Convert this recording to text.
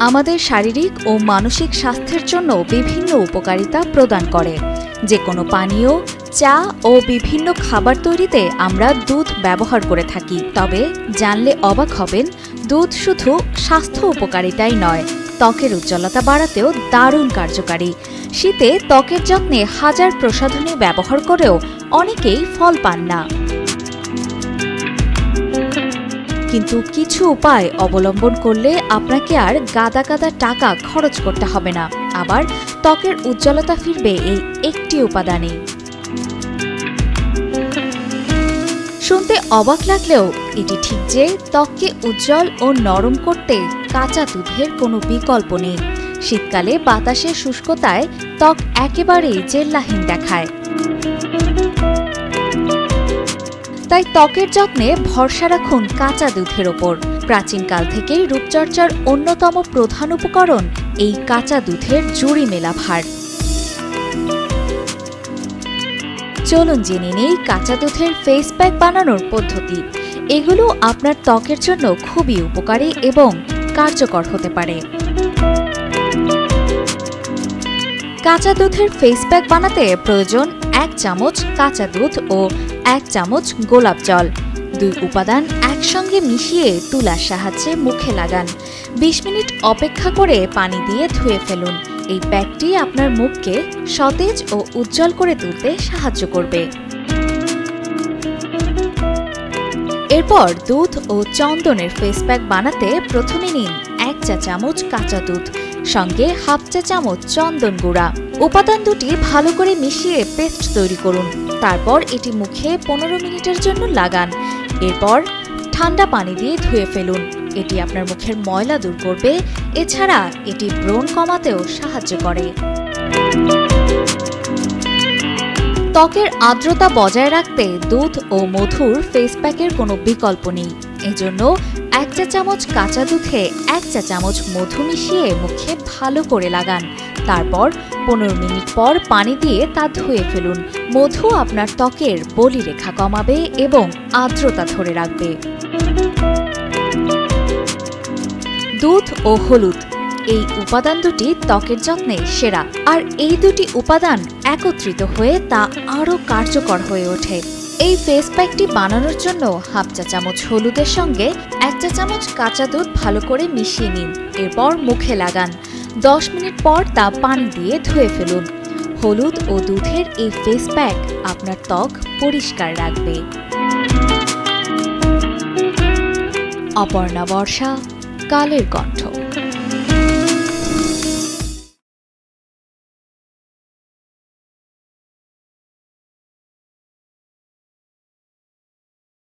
আমাদের শারীরিক ও মানসিক স্বাস্থ্যের জন্য বিভিন্ন উপকারিতা প্রদান করে। যে কোনো পানীয়, চা ও বিভিন্ন খাবার তৈরিতে আমরা দুধ ব্যবহার করে থাকি। তবে জানলে অবাক হবেন, দুধ শুধু স্বাস্থ্য উপকারিতাই নয়, ত্বকের উজ্জ্বলতা বাড়াতেও দারুণ কার্যকারী। শীতে ত্বকের যত্নে হাজার প্রসাধনী ব্যবহার করেও অনেকেই ফল পান না। কিন্তু কিছু উপায় অবলম্বন করলে আপনাকে আর গাদা গাদা টাকা খরচ করতে হবে না। আবার ত্বকের উজ্জ্বলতা ফিরবে এই একটি উপাদানে শুনতে অবাক লাগলেও এটি ঠিক যে ত্বককে উজ্জ্বল ও নরম করতে কাঁচা দুধের কোনো বিকল্প নেই। শীতকালে বাতাসের শুষ্কতায় ত্বক একেবারেই জেল্লাহীন দেখায়। তাই ত্বকের যত্নে ভরসা রাখুন কাঁচা দুধের ওপর। প্রাচীনকাল থেকেই রূপচর্চার অন্যতম প্রধান উপকরণ এই কাঁচা দুধের জুড়ি মেলা ভার চলুন জেনে নেই কাঁচা দুধের ফেস প্যাক বানানোর পদ্ধতি। এগুলো আপনার ত্বকের জন্য খুবই উপকারী এবং কার্যকর হতে পারে। কাঁচা দুধের ফেস প্যাক বানাতে প্রয়োজন এক চামচ কাঁচা দুধ ও এক চামচ গোলাপ জল। দুই উপাদান একসঙ্গে মিশিয়ে তুলার সাহায্যে মুখে লাগান। বিশ মিনিট অপেক্ষা করে পানি দিয়ে ধুয়ে ফেলুন। এই প্যাকটি আপনার মুখকে সতেজ ও উজ্জ্বল করে তুলতে সাহায্য করবে। এরপর দুধ ও চন্দনের ফেস প্যাক বানাতে প্রথমে নিন এক চা চামচ কাঁচা দুধ, সঙ্গে হাফ চা চামচ চন্দন গুঁড়া। উপাদান দুটি ভালো করে মিশিয়ে পেস্ট তৈরি করুন। তারপর এটি মুখে পনেরো মিনিটের জন্য লাগান। এরপর ঠান্ডা পানি দিয়ে ধুয়ে ফেলুন। এটি আপনার মুখের ময়লা দূর করবে। এছাড়া এটি ব্রণ কমাতেও সাহায্য করে। ত্বকের আর্দ্রতা বজায় রাখতে দুধ ও মধুর ফেস প্যাকের কোনো বিকল্প নেই। এজন্য এক চা চামচ কাঁচা দুধে এক চা চামচ মধু মিশিয়ে মুখে ভালো করে লাগান। তারপর পনেরো মিনিট পর পানি দিয়ে তা ধুয়ে ফেলুন। মধু আপনার ত্বকের বলিরেখা কমাবে এবং আর্দ্রতা ধরে রাখবে। দুধ ও হলুদ, এই উপাদান দুটি ত্বকের যত্নে সেরা। আর এই দুটি উপাদান একত্রিত হয়ে তা আরও কার্যকর হয়ে ওঠে। এই ফেস প্যাকটি বানানোর জন্য হাফ চা চামচ হলুদের সঙ্গে এক চা চামচ কাঁচা দুধ ভালো করে মিশিয়ে নিন। এরপর মুখে লাগান। দশ মিনিট পর তা পানি দিয়ে ধুয়ে ফেলুন। হলুদ ও দুধের এই ফেস প্যাক আপনার ত্বক পরিষ্কার রাখবে। অপর্ণা বর্ষা, কালের কণ্ঠ।